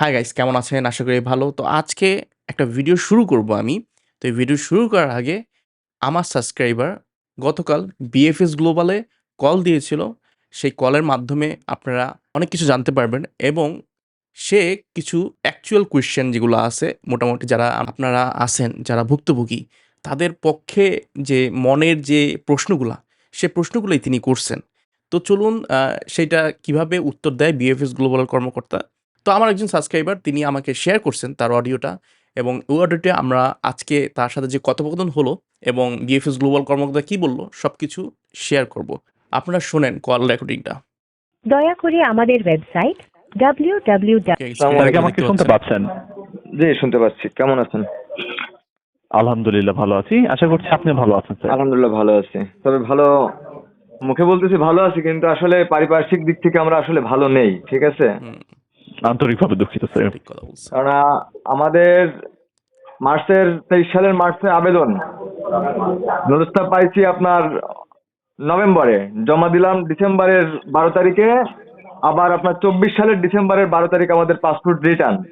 Hi guys কেমন আছেন? আশা করি ভালো। তো আজকে একটা ভিডিও শুরু করব আমি। তো এই ভিডিও শুরু করার আগে আমার সাবস্ক্রাইবার গতকাল বিএফএস গ্লোবালে কল দিয়েছিল। সেই কলের মাধ্যমে আপনারা অনেক কিছু জানতে পারবেন এবং সে কিছু অ্যাকচুয়াল কোয়েশ্চেন যেগুলো আছে মোটামুটি যারা আপনারা আছেন, যারা ভুক্তভোগী তাদের পক্ষে যে মনের যে প্রশ্নগুলা, সে প্রশ্নগুলোই তিনি করছেন। তো চলুন সেটা কীভাবে উত্তর দেয় বিএফএস গ্লোবালের কর্মকর্তা। তো আমার একজন সাবস্ক্রাইবার তিনি আমাকে শেয়ার করছেন তার অডিওটা এবং ওই অডিওটা আমরা আজকে তার সাথে যে কথোপকথন হলো এবং বিএফএস গ্লোবাল কর্মকর্তা কি বলল সবকিছু শেয়ার করব। আপনারা শোনেন কল রেকর্ডিংটা। দয়া করে আমাদের ওয়েবসাইট জি শুনতে পাচ্ছি। কেমন আছেন? আলহামদুলিল্লাহ ভালো আছি। আশা করছি আপনি ভালো আছেন স্যার। আলহামদুলিল্লাহ ভালো আছি। তবে ভালো মুখে বলতেছি ভালো আছি কিন্তু আসলে পারিপার্শ্বিক দিক থেকে আমরা আসলে ভালো নেই ঠিক আছে? আন্তরিকভাবে দুঃখিত স্যার। কারণ আমাদের মার্চের তেইশ সালের মার্চে আবেদন। নুরস্তা পাইছি আপনার নভেম্বরে। জমা দিলাম ডিসেম্বরের বারো তারিখে। আবার আপনার চব্বিশ সালের ডিসেম্বরের বারো তারিখ আমাদের পাসপোর্ট রিটার্ন।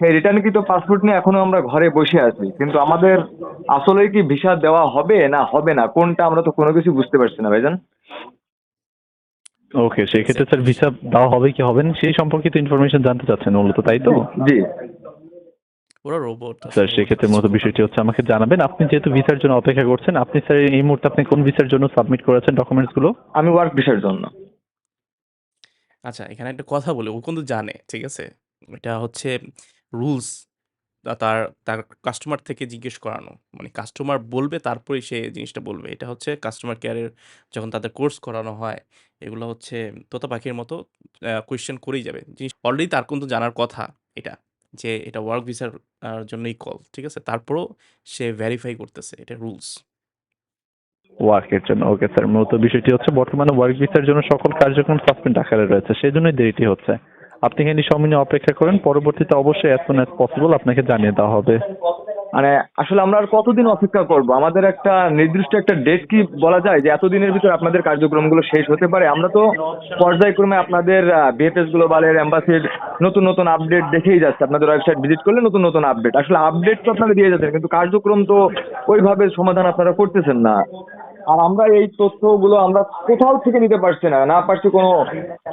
সেই রিটার্নকৃত পাসপোর্ট নিয়ে এখনও আমরা ঘরে বসে আছি। কিন্তু আমাদের আসলে কি ভিসা দেওয়া হবে না হবে না? কোনটা আমরা তো কোনো কিছু বুঝতে পারছি না ভাইজান। ওকে সেই ক্ষেত্রে স্যার ভিসা দেওয়া হবে কি হবে না সেই সম্পর্কিত ইনফরমেশন জানতে চাচ্ছেন মূলত তাই তো? জি। ওরা রোবট স্যার সেক্ষেত্রে মূলত বিষয়টি হচ্ছে আমাকে জানাবেন। আপনি যেহেতু ভিসার জন্য অপেক্ষা করছেন আপনি স্যার এই মুহূর্তে আপনি কোন ভিসার জন্য সাবমিট করেছেন ডকুমেন্টসগুলো আমি ওয়ার্ক ভিসার জন্য। আচ্ছা এখানে একটা কথা বলি ও কিন্তু জানে ঠিক আছে? এটা হচ্ছে রুলস তার তার কাস্টমার থেকে জিজ্ঞেস করানো। মানে কাস্টমার বলবে, তারপরেই সে জিনিসটা বলবে। এটা হচ্ছে কাস্টমার কেয়ারের যখন তাদের কোর্স করানো হয়, এগুলো হচ্ছে তোতা পাখির মতো কোয়েশ্চেন করেই যাবে। জিনিস অলরেডি তার কিন্তু জানার কথা এটা, যে এটা ওয়ার্ক ভিসার জন্যই কল ঠিক আছে? তারপরেও সে ভেরিফাই করতেছে এটা রুলস ওয়ার্কের জন্য ওকে স্যার মূলত বিষয়টি হচ্ছে বর্তমানে ওয়ার্ক ভিসার জন্য সকল কার্যক্রম সাসপেন্ড আকারে রয়েছে সেই জন্যই দেরিটি হচ্ছে। আপনি এখানে সময় অপেক্ষা করেন? পরবর্তীতে অবশ্যই অ্যাজ সুন অ্যাজ পসিবল আপনাকে জানিয়ে দেওয়া হবে। মানে আসলে আমরা আর কতদিন অপেক্ষা করব? আমাদের একটা নির্দিষ্ট একটা ডেট কি বলা যায় যে এতদিনের ভিতরে আপনাদের কার্যক্রমগুলো শেষ হতে পারে? আমরা তো পর্যায়ক্রমে আপনাদের বিএফএস গ্লোবালের এম্বাসির নতুন নতুন আপডেট দেখেই যাচ্ছে। আপনাদের ওয়েবসাইট ভিজিট করলে নতুন নতুন আপডেট আসলে আপডেট তো আপনারা দিয়ে যাচ্ছেন, কিন্তু কার্যক্রম তো ওইভাবে সমাধান আপনারা করতেছেন না। আর আমরা এই তথ্যগুলো আমরা কোথাও থেকে নিতে পারছি না না পারছি কোনো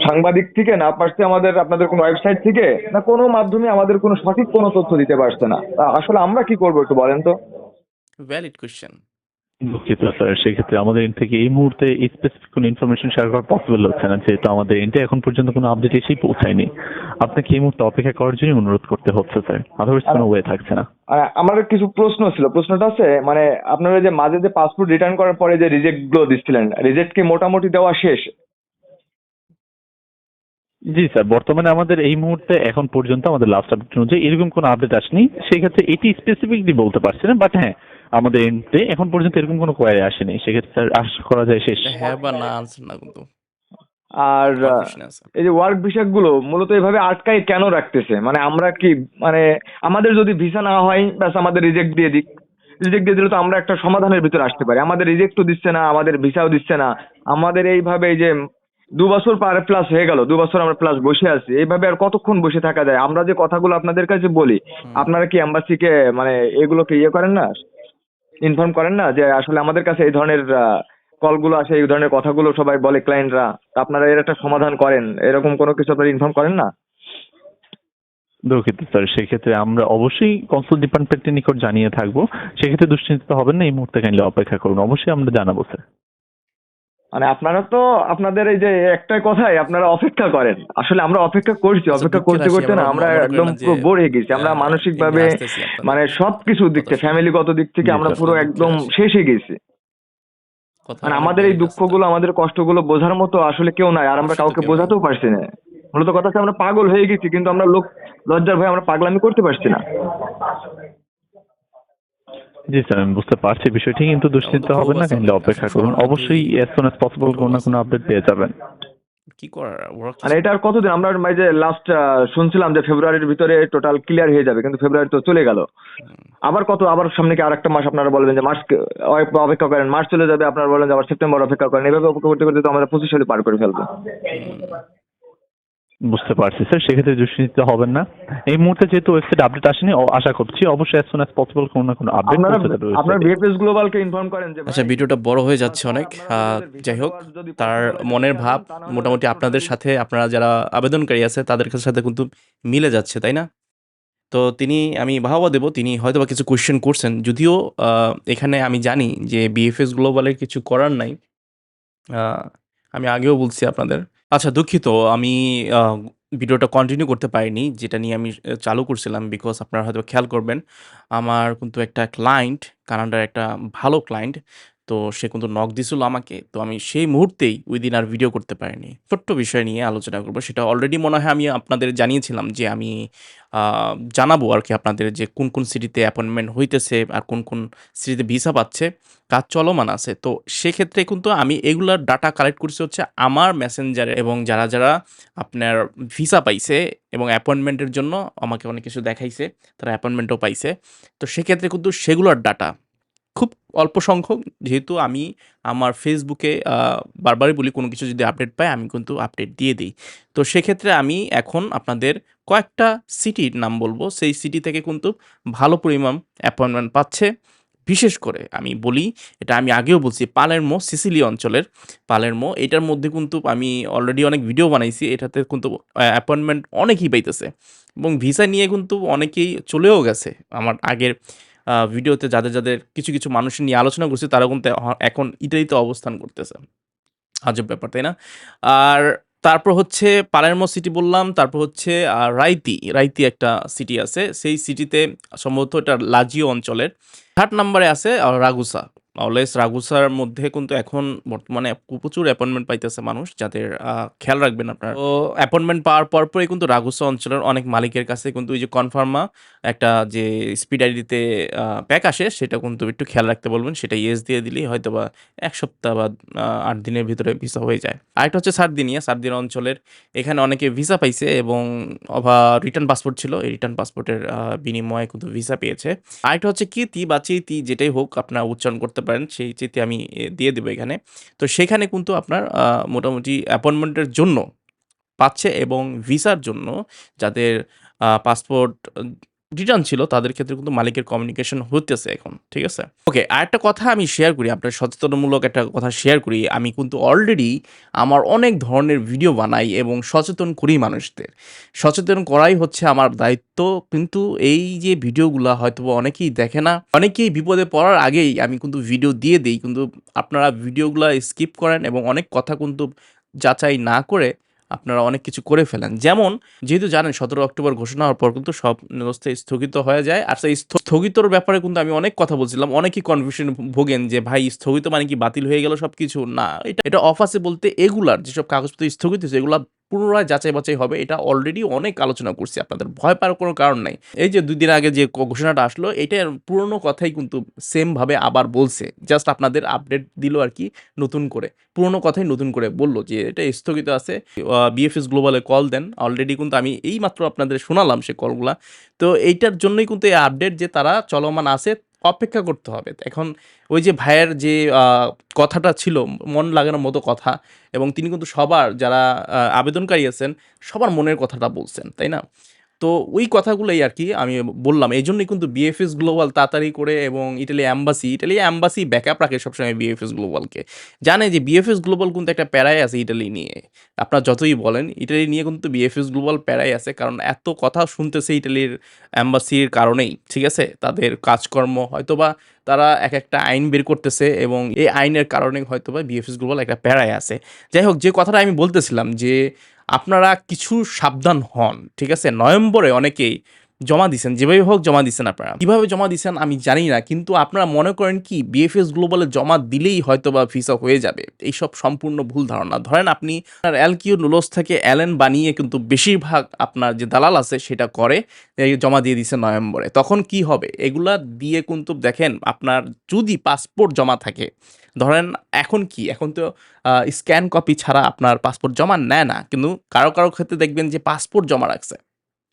সাংবাদিক থেকে, না পারছি আমাদের, আপনাদের কোনো ওয়েবসাইট থেকে, না কোনো মাধ্যমে আমাদের কোনো সঠিক কোনো তথ্য দিতে পারছে না। আসলে আমরা কি করব একটু বলেন তো। ভ্যালিড কোয়েশ্চেন দুঃখিত স্যার সেক্ষেত্রে আমাদের এন্ড থেকে এই মুহূর্তে স্পেসিফিক কোনো ইনফরমেশন শেয়ার করা পসিবল হচ্ছে না যেহেতু আমাদের এন্ডে এখন পর্যন্ত কোনো আপডেট এসেই পৌঁছায়নি। আপনাকে এই মুহূর্তে অপেক্ষা করার জন্য অনুরোধ করতে হচ্ছে স্যার আদারওয়াইজ কোনো ওয়ে থাকছে না। আমার কিছু প্রশ্ন ছিল। প্রশ্নটা আছে মানে আপনারা যে মাঝে যে পাসপোর্ট রিটার্ন করার পরে যে রিজেক্টগুলো দিচ্ছিলেন রিজেক্ট কি মোটামুটি দেওয়া শেষ? জি স্যার বর্তমানে আমাদের এই মুহূর্তে এখন পর্যন্ত আমাদের লাস্ট আপডেট অনুযায়ী এরকম কোনো আপডেট আসেনি। সেই ক্ষেত্রে এটি স্পেসিফিকলি বলতে পারছি না বাট হ্যাঁ আমাদের এন্ডে এখন পর্যন্ত এরকম কোনো কোয়ারি আসেনি সেক্ষেত্রে আশা করা যায় শেষ। হ্যাঁ বা না আনসার না কিন্তু। আর। এই যে ওয়ার্ক ভিসা গুলো মূলত এভাবে আটকাই কেন রাখতেছে? মানে আমরা কি মানে আমাদের যদি ভিসা না হয় ব্যাস আমাদের রিজেক্ট দিয়ে দিক। রিজেক্ট দিয়ে দিলে তো আমরা একটা সমাধানের ভিতরে আসতে পারি। আমাদের রিজেক্টও দিচ্ছে না আমাদের ভিসাও দিচ্ছে না। আমাদের এইভাবে এই যে দু বছর পার প্লাস হয়ে গেল দু বছর আমরা প্লাস বসে আছি। এইভাবে আর কতক্ষণ বসে থাকা যায়? আমরা যে কথাগুলো আপনাদের কাছে বলি আপনারা কি এম্বাসিকে মানে এগুলোকে ইয়ে করেন না? ইনফর্ম করেন না যে আসলে আমাদের কাছে এই ধরনের কলগুলো আসে, এই ধরনের কথাগুলো সবাই বলে ক্লায়েন্টরা আপনারা এর একটা সমাধান করেন। এরকম কোনো কিছু আপনারা ইনফর্ম করেন না? দুঃখিত স্যার, সেক্ষেত্রে আমরা অবশ্যই কনসুল ডিপার্টমেন্টের নিকট জানিয়ে থাকব। সেক্ষেত্রে দুশ্চিন্তিত হবেন না, এই মুহূর্তে কাইন্ডলি অপেক্ষা করুন। অবশ্যই আমরা জানাব, স্যার। মানে আপনারা তো আপনাদের এই যে একটাই কথাই আপনারা অপেক্ষা করেন। আসলে আমরা অপেক্ষা করছি আচ্ছা, অপেক্ষা করতে করতে না আমরা একদম পুরো হয়ে গেছি। আমরা মানসিক ভাবে মানে সব কিছুর দিক থেকে ফ্যামিলিগত দিক থেকে আমরা পুরো একদম শেষ হয়ে গেছি। মানে আমাদের এই দুঃখগুলো আমাদের কষ্টগুলো বোঝার মতো আসলে কেউ নাই আর আমরা কাউকে বোঝাতেও পারছি না। মূলত কথা হচ্ছে আমরা পাগল হয়ে গেছি কিন্তু আমরা লোক লজ্জার ভয়ে আমরা পাগলামি করতে পারছি না। জি স্যার আমি বুঝতে পারছি বিষয়টি কিন্তু দুশ্চিন্তা হবেন না কাইন্ডলি অপেক্ষা করুন। অবশ্যই অ্যাজ সুন অ্যাজ পসিবল কোনো না কোনো আপডেট পেয়ে যাবেন। কি করার? মানে এটা আর কতদিন? আমরা এই যে লাস্ট শুনছিলাম যে ফেব্রুয়ারির ভিতরে টোটাল ক্লিয়ার হয়ে যাবে কিন্তু ফেব্রুয়ারি তো চলে গেল। আবার কত? আবার সামনে কি আর একটা মাস আপনারা বলবেন যে মার্চ অপেক্ষা করেন মার্চ চলে যাবে আপনারা বলেন যে আবার সেপ্টেম্বর অপেক্ষা করেন। এভাবে অপেক্ষা করতে করতে তো আমরা পঁচিশ সালে পার করে ফেলব। বুঝতে পারছি স্যার সেক্ষেত্রে দুশ্চিন্তিত হবেন না। এই মুহূর্তে যেহেতু ওয়েবসাইট আপডেট আসেনি আশা করছি অবশ্যই অ্যাজ সুন অ্যাজ পসিবল কোনো না কোনো আপডেট আপনারা বিএফএস গ্লোবালকে ইনফর্ম করেন যে আচ্ছা ভিডিওটা বড় হয়ে যাচ্ছে অনেক। যাই হোক তার মনের ভাব মোটামুটি আপনাদের সাথে আপনারা যারা আবেদনকারী আছে তাদের সাথে কিন্তু মিলে যাচ্ছে তাই না? তো তিনি আমি বাহবা দেব তিনি হয়তো বা কিছু কোয়েশ্চেন করছেন। যদিও আহ, এখানে আমি জানি যে বিএফএস গ্লোবালের কিছু করার নাই। আহ, আমি আগেও বলছি আপনাদের। আচ্ছা দুঃখিত। আমি ভিডিওটা কন্টিনিউ করতে পারিনি, যেটা নিয়ে আমি চালু করছিলাম বিকজ আপনারা হয়তো খেয়াল করবেন, আমার কিন্তু একটা ক্লায়েন্ট কানাডার একটা ভালো ক্লায়েন্ট তো সে কিন্তু নক দিছিল আমাকে। তো আমি সেই মুহূর্তেই ওই দিন আর ভিডিও করতে পারিনি। ছোট্ট বিষয় নিয়ে আলোচনা করব। সেটা অলরেডি মনে হয় আমি আপনাদের জানিয়েছিলাম যে আমি জানাব আর কি আপনাদের যে কোন কোন সিটিতে অ্যাপয়েন্টমেন্ট হইতেছে আর কোন কোন সিটিতে ভিসা পাচ্ছে। কাজ চলমান আছে। তো সেক্ষেত্রে কিন্তু আমি এগুলার ডাটা কালেক্ট করছি হচ্ছে আমার মেসেঞ্জারে এবং যারা যারা আপনার ভিসা পাইছে এবং অ্যাপয়েন্টমেন্টের জন্য আমাকে অনেক কিছু দেখাইছে, তারা অ্যাপয়েন্টমেন্টও পাইছে। তো সেক্ষেত্রে কিন্তু সেগুলোর ডাটা খুব অল্প সংখ্যক। যেহেতু আমি আমার ফেসবুকে বারবারই বলি কোনো কিছু যদি আপডেট পাই, আমি কিন্তু আপডেট দিয়ে দিই। তো সেক্ষেত্রে আমি এখন আপনাদের কয়েকটা সিটির নাম বলব। সেই সিটি থেকে কিন্তু ভালো পরিমাণ অ্যাপয়েন্টমেন্ট পাচ্ছে। বিশেষ করে আমি বলি, এটা আমি আগেও বলছি পালেরমো সিসিলি অঞ্চলের পালেরমো এটার মধ্যে কিন্তু আমি অলরেডি অনেক ভিডিও বানাইছি। এটাতে কিন্তু অ্যাপয়েন্টমেন্ট অনেকেই পাইতেছে। এবং ভিসা নিয়ে কিন্তু অনেকেই চলেও গেছে। আমার আগের ভিডিওতে যাদের যাদের কিছু কিছু মানুষ নিয়ে আলোচনা করছে তারা কিন্তু এখন ইটালিতে অবস্থান করতেছে। আজব ব্যাপার, তাই না? আর তারপর হচ্ছে পালেরমো সিটি বললাম, তারপর হচ্ছে রাইতি রাইতি একটা সিটি আছে। সেই সিটিতে সম্ভবত এটা লাজিও অঞ্চলের। থার্ড নাম্বারে আছে রাগুসা অলওয়েজ রাগুসার মধ্যে কিন্তু এখন বর্তমানে প্রচুর অ্যাপয়েন্টমেন্ট পাইতেছে মানুষ, যাদের খেয়াল রাখবেন আপনার। তো অ্যাপয়েন্টমেন্ট পাওয়ার পর পরই কিন্তু রাগুসা অঞ্চলের অনেক মালিকের কাছে কিন্তু ওই যে কনফার্মা একটা যে স্পিড আইডিতে প্যাক আসে, সেটা কিন্তু একটু খেয়াল রাখতে বলবেন, সেটা ইয়েস দিয়ে দিলেই হয়তো বা এক সপ্তাহ বা আট দিনের ভিতরে ভিসা হয়ে যায়। আরেকটা হচ্ছে সার্দিনিয়া সার্দিনিয়া অঞ্চলের এখানে অনেকে ভিসা পাইছে এবং অথবা রিটার্ন পাসপোর্ট ছিল, এই রিটার্ন পাসপোর্টের বিনিময়ে কিন্তু ভিসা পেয়েছে। আরেকটা হচ্ছে কিতি বা চিতি, যেটাই হোক, আপনার উচ্চারণ করতে পারেন, সেই চিঠি আমি দিয়ে দেবো এখানে। তো সেখানে কিন্তু আপনার মোটামুটি অ্যাপয়েন্টমেন্টের জন্য পাচ্ছে এবং ভিসার জন্য যাদের পাসপোর্ট রিটার্ন ছিল, তাদের ক্ষেত্রে কিন্তু মালিকের কমিউনিকেশন হতেছে এখন, ঠিক আছে? ওকে আরেকটা কথা আমি শেয়ার করি, আপনার সচেতনমূলক একটা কথা শেয়ার করি, আমি কিন্তু অলরেডি আমার অনেক ধরনের ভিডিও বানাই এবং সচেতন করি মানুষদের। সচেতন করাই হচ্ছে আমার দায়িত্ব, কিন্তু এই যে ভিডিওগুলো হয়তো অনেকেই দেখে না, অনেকেই বিপদে পড়ার আগেই আমি কিন্তু ভিডিও দিয়ে দিই, কিন্তু আপনারা ভিডিওগুলো স্কিপ করেন এবং অনেক কথা কিন্তু যাচাই না করে আপনারা অনেক কিছু করে ফেলেন। যেমন, যেহেতু জানেন সতেরো অক্টোবর ঘোষণা হওয়ার পর কিন্তু সব ব্যবস্থা স্থগিত হয়ে যায়। আর সেই স্থ- স্থগিতর ব্যাপারে কিন্তু আমি অনেক কথা বলছিলাম। অনেকেই কনফিউশন ভোগেন যে, ভাই, স্থগিত মানে কি বাতিল হয়ে গেল সব কিছু না, এটা এটা অফ আছে বলতে এগুলার, যেসব কাগজপত্র স্থগিত হয়েছে, এগুলা পুনরায় যাচাই বাছাই হবে, এটা অলরেডি অনেক আলোচনা করছি, আপনাদের ভয় পাওয়ার কোনো কারণ নাই। এই যে দুই দিন আগে যে ঘোষণাটা আসলো, এটা পুরনো কথাই কিন্তু সেম ভাবে আবার বলছে জাস্ট আপনাদের আপডেট দিল আর কি নতুন করে। পুরনো কথাই নতুন করে বলল যে এটা স্থগিত আছে বিএফএস গ্লোবালে কল দেন অলরেডি কিন্তু আমি এই মাত্র আপনাদের শোনালাম সে কলগুলা তো এইটার জন্যই কিন্তু এই আপডেট যে তারা চলমান আছে অপেক্ষা করতে হবে। এখন ওই যে ভাইয়ের যে কথাটা ছিল, মন লাগানোর মতো কথা এবং তিনি কিন্তু সবার যারা আবেদনকারী আছেন, সবার মনের কথাটা বলছেন, তাই না? তো ওই কথাগুলোই আর কি আমি বললাম। এই জন্যই কিন্তু বিএফএস গ্লোবাল তাড়াতাড়ি করে এবং Italy embassy Italy embassy backup রাখে সবসময় বিএফএস গ্লোবালকে জানে যে বিএফএস গ্লোবাল কিন্তু একটা প্যারাই আছে ইটালি নিয়ে। আপনার যতই বলেন ইটালি নিয়ে কিন্তু বিএফএস গ্লোবাল প্যারাই আছে কারণ এত কথা শুনতেছে ইটালির অ্যাম্বাসির কারণেই, ঠিক আছে? তাদের কাজকর্ম, হয়তোবা তারা এক একটা আইন বের করতেছে এবং এই আইনের কারণে হয়তো বা বিএফএস গ্লোবাল একটা প্যারায় আছে। যাই হোক, যে কথাটা আমি বলতেছিলাম যে আপনারা কিছু সাবধান হন, ঠিক আছে? নভেম্বরে অনেকেই জমা দিছেন, যেভাবে হোক জমা দিছেন আপনারা। কীভাবে জমা দিছেন আমি জানি না, কিন্তু আপনারা মনে করেন কি বিএফএস গ্লোবালে জমা দিলেই হয়তো বা ভিসা হয়ে যাবে। এইসব সম্পূর্ণ ভুল ধারণা। ধরেন আপনি আপনার অ্যালকিউ নুলোস থেকে অ্যালেন বানিয়ে কিন্তু বেশিরভাগ আপনার যে দালাল আছে সেটা করে জমা দিয়ে দিছে নভেম্বরে। তখন কি হবে? এগুলা দিয়ে কিন্তু দেখেন, আপনার যদি পাসপোর্ট জমা থাকে, ধরেন এখন কি? এখন তো স্ক্যান কপি ছাড়া আপনার পাসপোর্ট জমা নেয় না। কিন্তু কারও কারও ক্ষেত্রে দেখবেন যে পাসপোর্ট জমা রাখছে।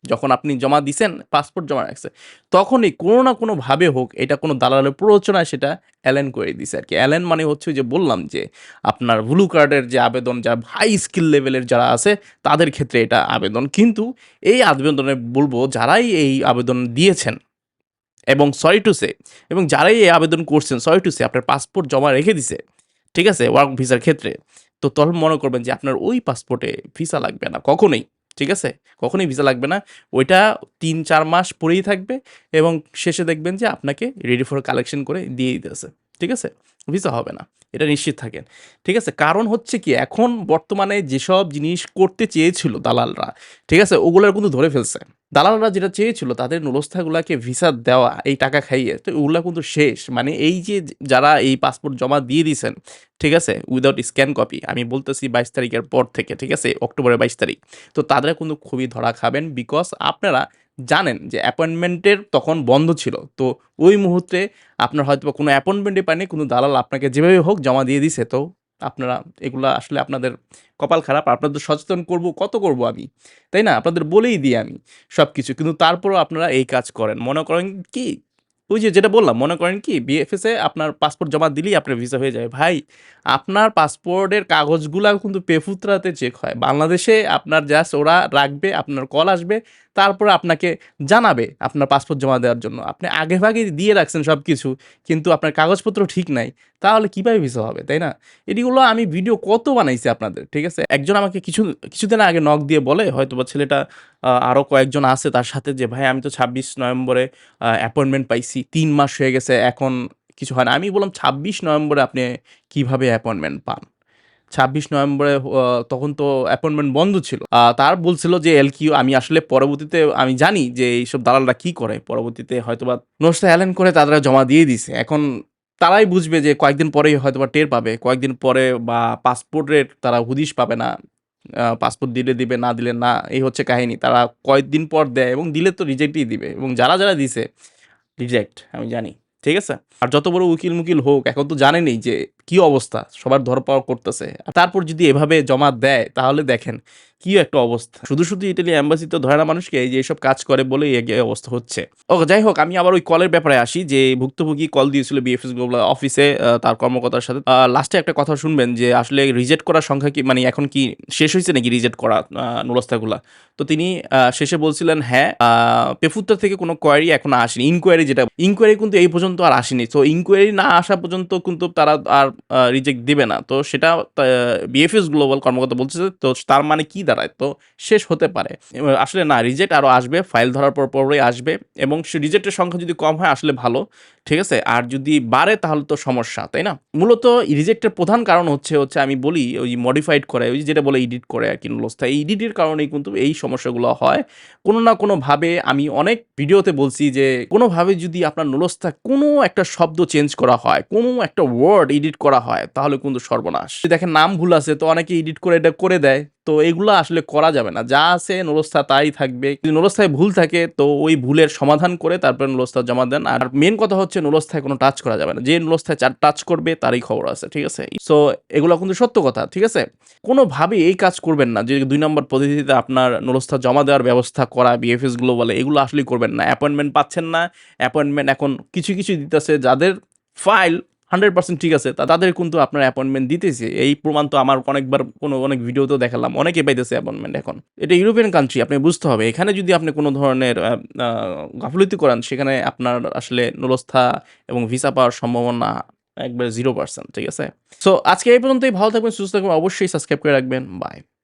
যখন আপনি জমা দিছেন পাসপোর্ট জমা রাখছে তখনই কোনো না কোনোভাবে হোক এটা কোনো দালালের প্ররোচনায় সেটা অ্যালেন করে দিছে আর কি অ্যালেন মানে হচ্ছে যে বললাম যে আপনার ব্লু কার্ডের যে আবেদন, যারা হাই স্কিল লেভেলের যারা আছে, তাদের ক্ষেত্রে এটা আবেদন। কিন্তু এই আবেদনে বলব যারাই এই আবেদন দিয়েছেন এবং সরি টু সে এবং যারাই এই আবেদন করছেন সরি টু সে আপনার পাসপোর্ট জমা রেখে দিছে, ঠিক আছে? ওয়ার্ক ভিসার ক্ষেত্রে, তো তখন মনে করবেন যে আপনার ওই পাসপোর্টে ভিসা লাগবে না, কখনোই। ঠিক আছে? কখনোই ভিসা লাগবে না। ওইটা তিন, চার মাস পরেই থাকবে এবং শেষে দেখবেন যে আপনাকে রেডি ফর কালেকশন করে দিয়ে দিতেছে। ঠিক আছে? ভিসা হবে না। এটা নিশ্চিত থাকেন। ঠিক আছে? কারণ হচ্ছে কি, এখন বর্তমানে যেসব জিনিস করতে চেয়েছিল দালালরা, ঠিক আছে? ওগুলোর কিন্তু ধরে ফেলছে। দালালরা যেটা চেয়েছিল, তাদের নুলস্থাগুলাকে ভিসা দেওয়া, এই টাকা খাইয়ে, তো ওগুলা কিন্তু শেষ। মানে এই যে যারা এই পাসপোর্ট জমা দিয়ে দিয়েছেন, ঠিক আছে? উইদাউট স্ক্যান কপি আমি বলতেছি বাইশ তারিখের পর থেকে, ঠিক আছে? অক্টোবরের বাইশ তারিখ। তো তাদের কিন্তু খুবই ধরা খাবেন বিকজ আপনারা জানেন যে অ্যাপয়েন্টমেন্টের তখন বন্ধ ছিল। তো ওই মুহূর্তে আপনার হয়তো বা কোনো অ্যাপয়েন্টমেন্টই পায়নি, কোনো দালাল আপনাকে যেভাবে হোক জমা দিয়ে দিছে। তো আপনারা, এগুলা আসলে আপনাদের কপাল খারাপ, আপনাদের সচেতন করব, কত করব আমি? তাই না? আপনাদের বলেই দিই আমি সব কিছু কিন্তু তারপরও আপনারা এই কাজ করেন। মনে করেন কি? ওই যে যেটা বললাম, মনে করেন কি? বিএফএসে আপনার পাসপোর্ট জমা দিলেই আপনার ভিসা হয়ে যায় ভাই, আপনার পাসপোর্টের কাগজগুলা কিন্তু পেফুত্রাতে চেক হয়। বাংলাদেশে আপনার জাস্ট ওরা রাখবে, আপনার কল আসবে তারপরে আপনাকে জানাবে আপনার পাসপোর্ট জমা দেওয়ার জন্য। আপনি আগে ভাগে দিয়ে রাখছেন সব কিছু কিন্তু আপনার কাগজপত্র ঠিক নাই। তাহলে কীভাবে ভিসা হবে, তাই না? এটিগুলো আমি ভিডিও কত বানাইছি আপনাদের, ঠিক আছে? একজন আমাকে কিছু, কিছুদিন আগে নক দিয়ে বলে হয়তো বা ছেলেটা আরও কয়েকজন আছে তার সাথে যে, ভাই, আমি তো ছাব্বিশ নভেম্বরে অ্যাপয়েন্টমেন্ট পাইছি, তিন মাস হয়ে গেছে, এখন কিছু হয় না। আমি বললাম, ছাব্বিশ নভেম্বরে আপনি কীভাবে অ্যাপয়েন্টমেন্ট পান? ছাব্বিশ নভেম্বরে তখন তো অ্যাপয়েন্টমেন্ট বন্ধ ছিল। তার বলছিল যে এল কিউ, আমি আসলে পরবর্তীতে, আমি জানি যে এইসব দালালরা কি করে। পরবর্তীতে হয়তোবা নোটসটা অ্যালেন করে তারা জমা দিয়ে দিছে। এখন তারাই বুঝবে যে কয়েকদিন পরেই হয়তোবা টের পাবে। কয়েকদিন পরে বা পাসপোর্টের তারা হুদিশ পাবে না। পাসপোর্ট দিলে দিবে, না দিলে না, এই হচ্ছে কাহিনী। তারা কয়েকদিন পর দেয় এবং দিলে তো রিজেক্টই দিবে। এবং যারা যারা দিছে রিজেক্ট আমি জানি। ঠিক আছে? আর যত বড় উকিল মুকিল হোক, এখন তো জানেনই যে কি অবস্থা? সবার ধরপাওয়া করতেছে। তারপর যদি এভাবে জমা দেয়, তাহলে দেখেন কি একটা অবস্থা। শুধু শুধু ইটালি অ্যাম্বাসি তো ধরে না মানুষকে এই যে এসব কাজ করে বলে এই অবস্থা হচ্ছে। ও যাই হোক, আমি আবার ওই কলের ব্যাপারে আসি যে ভুক্তভোগী কল দিয়েছিল বিএফএস গ্লোবাল অফিসে তার কর্মকর্তার সাথে। লাস্টে একটা কথা শুনবেন যে আসলে রিজেক্ট করার সংখ্যা কি মানে এখন কি শেষ হয়েছে নাকি রিজেক্ট করা নুরস্থাগুলা তো তিনি শেষে বলছিলেন হ্যাঁ পেফুত্তার থেকে কোনো কোয়ারি এখন আসেনি। ইনকোয়ারি যেটা ইনকোয়ারি কিন্তু এই পর্যন্ত আর আসেনি। তো ইনকোয়ারি না আসা পর্যন্ত কিন্তু তারা আর রিজেক্ট দিবে না। তো সেটা বিএফএস গ্লোবাল কর্মকর্তা বলছে তো তার মানে কি দাঁড়ায়? তো শেষ হতে পারে। আসলে না রিজেক্ট আরও আসবে ফাইল ধরার পর পরই আসবে এবং সে রিজেক্টের সংখ্যা যদি কম হয়, আসলে ভালো, ঠিক আছে? আর যদি বাড়ে, তাহলে তো সমস্যা, তাই না? মূলত রিজেক্টের প্রধান কারণ হচ্ছে হচ্ছে আমি বলি, ওই মডিফাইড করে, ওই যেটা বলে এডিট করে আর কি নলস্তা এই এডিটের কারণেই কিন্তু এই সমস্যাগুলো হয়। কোনো না কোনোভাবে আমি অনেক ভিডিওতে বলছি যে, কোনোভাবে যদি আপনার নলস্থা কোনো একটা শব্দ চেঞ্জ করা হয়, কোনো একটা ওয়ার্ড এডিট করা হয়, তাহলে কিন্তু সর্বনাশ। দেখেন নাম ভুল আছে, তো অনেকে এডিট করে এটা করে দেয়, তো এগুলো আসলে করা যাবে না। যা আছে নলস্থা তাই থাকবে। যদি নলস্থায় ভুল থাকে, তো ওই ভুলের সমাধান করে তারপরে নলস্থা জমা দেন। আর মেন কথা হচ্ছে নলস্থায় কোনো টাচ করা যাবে না। যে নলস্থায় টাচ করবে, তারই খবর আছে, ঠিক আছে? সো এগুলো কিন্তু সত্য কথা, ঠিক আছে? কোনোভাবে এই কাজ করবেন না। যে দুই নম্বর পদ্ধতিতে আপনার নলস্থা জমা দেওয়ার ব্যবস্থা করা বিএফএস বলে, এগুলো আসলেই করবেন না। অ্যাপয়েন্টমেন্ট পাচ্ছেন না। অ্যাপয়েন্টমেন্ট এখন কিছু কিছু দিতেছে যাদের ফাইল হান্ড্রেড পার্সেন্ট ঠিক আছে। তা তাদের কিন্তু আপনার অ্যাপয়েন্টমেন্ট দিতেছে। এই প্রমাণ তো আমার অনেকবার কোনো অনেক ভিডিওতেও দেখালাম। অনেকে পাইতেছে অ্যাপয়েন্টমেন্ট এখন। এটা ইউরোপিয়ান কান্ট্রি আপনি বুঝতে হবে। এখানে যদি আপনি কোনো ধরনের গাফলতি করেন, সেখানে আপনার আসলে নলস্থা এবং ভিসা পাওয়ার সম্ভাবনা একবার জিরো পার্সেন্ট ঠিক আছে? সো আজকে এই পর্যন্তই। ভালো থাকবেন, সুস্থ থাকবেন, অবশ্যই সাবস্ক্রাইব করে রাখবেন। বাই